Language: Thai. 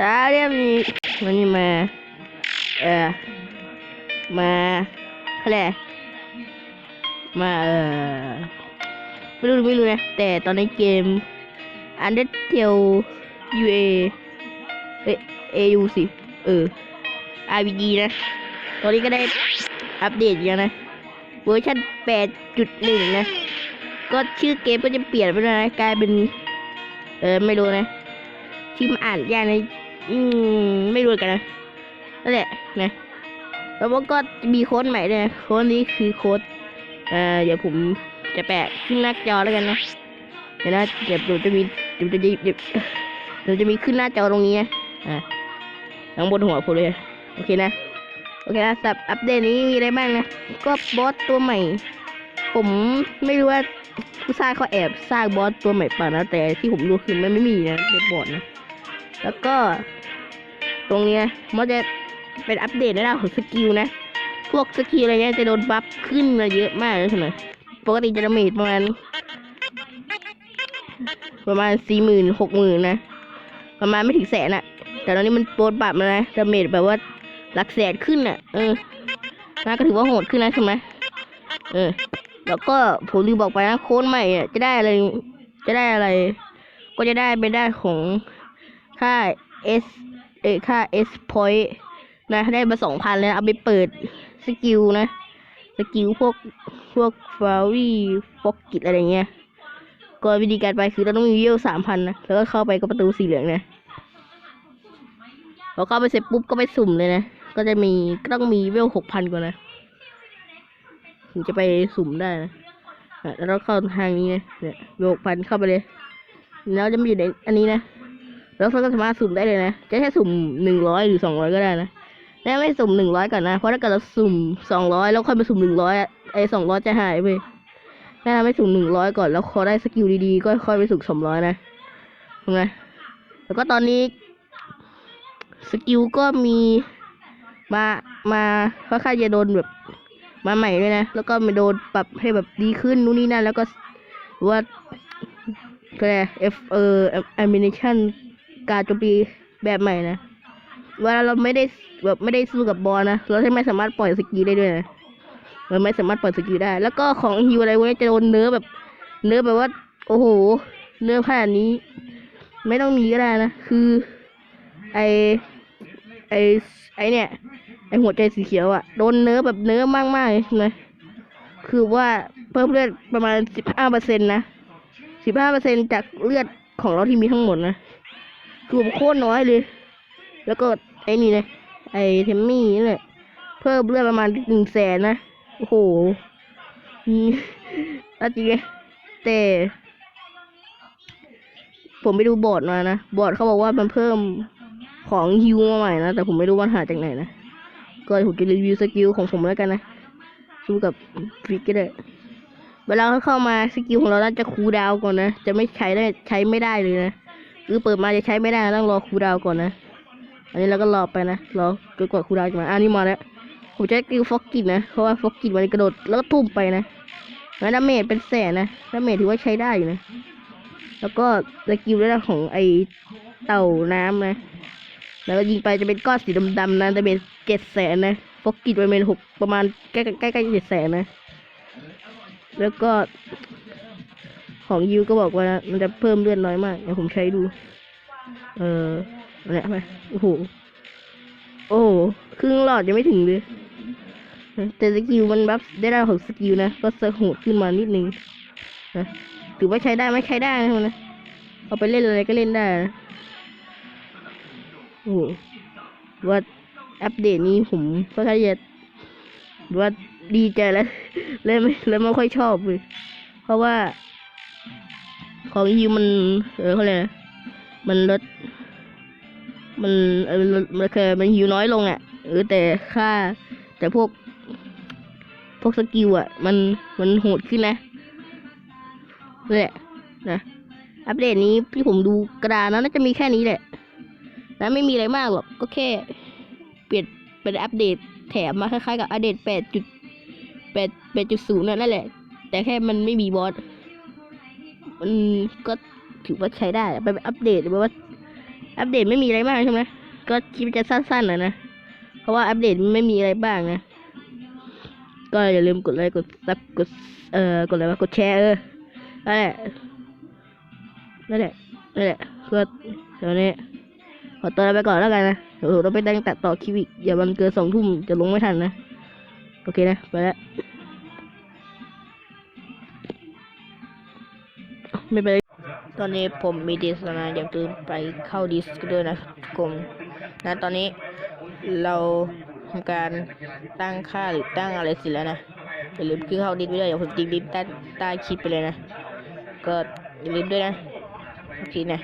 ตาเรียมีมันนี่มาเออมาอะไรมาเออไม่รู้ไม่รู้นะแต่ตอนในเกม Undertale UA เอ้ย AU สิเออ RBG นะ ตอนนี้ก็ได้อัปเดตอย่างนะเวอร์ชัน8.1 นะ ก็ชื่อเกมก็จะเปลี่ยนไปแล้วนะ กลายเป็น เออ ไม่รู้นะ ที่มันอ่านยากนะ อืม ไม่รู้กันนะนั่นแหละนะแล้วก็มีโค้ดใหม่ด้วยโค้ดนี้คือโค้ดเอ่อเดี๋ยวผมจะแปะขึ้นหน้าจอแล้วกันนะเดี๋ยวนะเดี๋ยวผมจะมีเดี๋ยวจะเดี๋ยวเดี๋ยวเดี๋ยวจะมีขึ้นหน้าจอตรงนี้นะอ่าข้างบนหัวผมเลยโอเคนะโอเคนะสับอัปเดตนี้มีอะไรบ้างนะก็บอสตัวใหม่ ผมไม่รู้ว่าผู้สร้างเขาแอบสร้างบอสตัวใหม่ป่ะนะแต่ที่ผมรู้คือมันไม่มีนะในบอดนะ แล้วก็ ตรงเนี้ยมันจะเป็นอัปเดตในด้านของสกิลนะ พวกสกิลอะไรเงี้ยจะโดนบัฟขึ้นมาเยอะมากเลยใช่ไหมปกติจะดาเมจประมาณประมาณสี่หมื่นหกหมื่นนะ ประมาณไม่ถึงแสนอะแต่ตอนนี้มันโปรดปรับมานะดาเมจแบบว่าหลักแสนขึ้นอะเออน่าก็ถือว่าโหดขึ้นนะใช่ไหมเออ แล้วก็ผมลืมบอกไปนะโค้ดใหม่อะจะได้อะไร จะได้อะไร ก็จะได้ไปได้ของ ค่า S เอค่า S point นะได้มาสองพันแล้วเอาไปเปิดสกิลนะ สกิลพวกพวกฟาวี่ฟอกกิตอะไรเงี้ยก็วิธีการไปคือเราต้องมีเวลสามพันนะ แล้วก็เข้าไปก็ประตูสีเหลืองนะพอเข้าไปเสร็จปุ๊บก็ไปสุ่มเลยนะ ก็จะมีก็ต้องมีเวลหกพันกว่านะถึงจะไปสุ่มได้นะแล้วเราเข้าทางนี้นะเนี่ยเวลหกพันเข้าไปเลย แล้วจะมาอยู่ในอันนี้นะ แล้วเราก็สามารถสุ่มได้เลยนะ จะแค่สุ่มหนึ่งร้อยหรือสองร้อยก็ได้นะแล้วไม่สุ่มหนึ่งร้อยก่อนนะ เพราะถ้าเกิดเราสุ่มสองร้อยแล้วค่อยไปสุ่มหนึ่งร้อยไอ้สองร้อยจะหายไปถ้าไม่สุ่มหนึ่งร้อยก่อนแล้วพอได้สกิลดีๆก็ค่อยไปสุ่มสองร้อยนะถูกไหมแล้วก็ตอนนี้สกิลก็มีมามาค่อนข้างจะโดนแบบมาใหม่ด้วยนะ แล้วก็มาโดนปรับให้แบบดีขึ้นนู่นนี่นั่นแล้วก็ว่าก็อะไรเอ่อ animation การโจมตีแบบใหม่นะเวลาเราไม่ได้แบบไม่ได้สู้กับบอลนะเราไม่สามารถปล่อยสกิลได้ด้วยนะมันไม่สามารถเปิดสกิลได้ แล้วก็ของฮิวอะไรพวกนี้จะโดนเนื้อแบบ เนื้อแบบว่า โอ้โห เนื้อขนาดนี้ ไม่ต้องมีก็ได้นะ คือ ไอไอไอเนี่ย ไอหัวใจสีเขียวอะโดนเนื้อแบบเนื้อมากๆเลยนะคือว่าเพิ่มเลือดประมาณสิบห้าเปอร์เซ็นต์นะสิบห้าเปอร์เซ็นต์จากเลือดของเราที่มีทั้งหมดนะ คือแบโคตรน้อยเลย แล้วก็ไอ้นี่เลยไอเทมมี่นี่แหละเพิ่มเลือดประมาณหนึ่งแสนนะ โอ้โหอืมเอาจริงไงแต่ผมไปดูบอร์ดมานะ บอร์ดเขาบอกว่ามันเพิ่มของฮิวมาใหม่นะ แต่ผมไม่รู้ว่าหาจากไหนนะ ก็ผมจะรีวิวสกิลของผมแล้วกันนะสู้กับฟิกก็ได้ เวลาเขาเข้ามาสกิลของเราน่าจะคูดาวก่อนนะ จะไม่ใช้ได้ใช้ไม่ได้เลยนะ คือเปิดมาจะใช้ไม่ได้ต้องรอครูดาวก่อนนะ อันนี้เราก็รอไปนะ รอจนกว่าครูดาวจะมาอ่านี่มาแล้ว ผมจะกิลฟอกกินนะ เพราะว่าฟอกกินมันกระโดดแล้วก็ทุ่มไปนะแล้วดาเมจเป็นแสนนะดาเมจถือว่าใช้ได้อยู่นะ แล้วก็สกิลเรื่องของไอเต่าน้ำนะ แล้วก็ยิงไปจะเป็นก้อนสีดำๆนะดาเมจเจ็ดแสนนะฟอกกินไปเป็นหกประมาณใกล้ใกล้ใกล้เจ็ดแสนนะ แล้วก็ ของยูก็บอกว่ามันจะเพิ่มเลือดน้อยมากเดี๋ยวผมใช้ดู เอออะไรไปโอ้โห โอ้ครึ่งหลอดยังไม่ถึงเลย แต่สกิลมันบัฟได้ด้านของสกิลนะ ก็สะโหดขึ้นมานิดนึงนะถือว่าใช้ได้ไม่ใช้ได้นะนะเอาไปเล่นอะไรก็เล่นได้นะโอ้โหว่าอัปเดตนี้ผมก็ค่อนข้าจะว่าดีใจแล้ว แล้วไม่แล้วไม่ค่อยชอบเลย เพราะว่า ของยูมันเออเขาเลยกมันลด มันเออมันเคยมันหิวน้อยลงอะเออแต่ค่า แต่พวก พวกสกิลอะ มันมันโหดขึ้นนะนี่นแหละนะอัปเดตนี้ที่ผมดูกระดานนะน่าจะมีแค่นี้แหละนะไม่มีอะไรมากหรอกก็แค่ เปลี่ยนเป็นอัปเดตแถมมาคล้ายๆกับอัปเดตแปดจุดแปดแปดจุดศูนย์นั่นแหละ แต่แค่มันไม่มีบอส มันก็ถือว่าใช้ได้ ไปอัปเดตแบบว่า อัปเดตไม่มีอะไรมากใช่ไหมก็คลิปจะสั้นๆหน่อยนะ เพราะว่าอัปเดตไม่มีอะไรบ้างนะ ก็อย่าลืมกดไลค์กดซับกดเอ่อกดอะไรวะกดแชร์เออนั่นแหละนั่นแหละนั่นแหละก็เดี๋ยวนี้ขอตัวไปก่อนแล้วกันนะเดี๋ยวเราไปตั้งตัดต่อคลิปอีกอย่ามันเกินสองทุ่มจะลงไม่ทันนะ โอเคนะ ไปแล้ว ไม่เป็นไรตอนนี้ผมมีดิสนะอย่าลืมไปเข้าดิสกันด้วยนะครับผมนะตอนนี้เราทำการตั้งค่าหรือตั้งอะไรเสร็จแล้วนะอย่าลืมขึ้นเข้าดิสไปด้วยอย่าผมทิ้งลิงก์ใต้ใต้คลิปไปเลยนะก็อย่าลืมด้วยนะโอเคนะ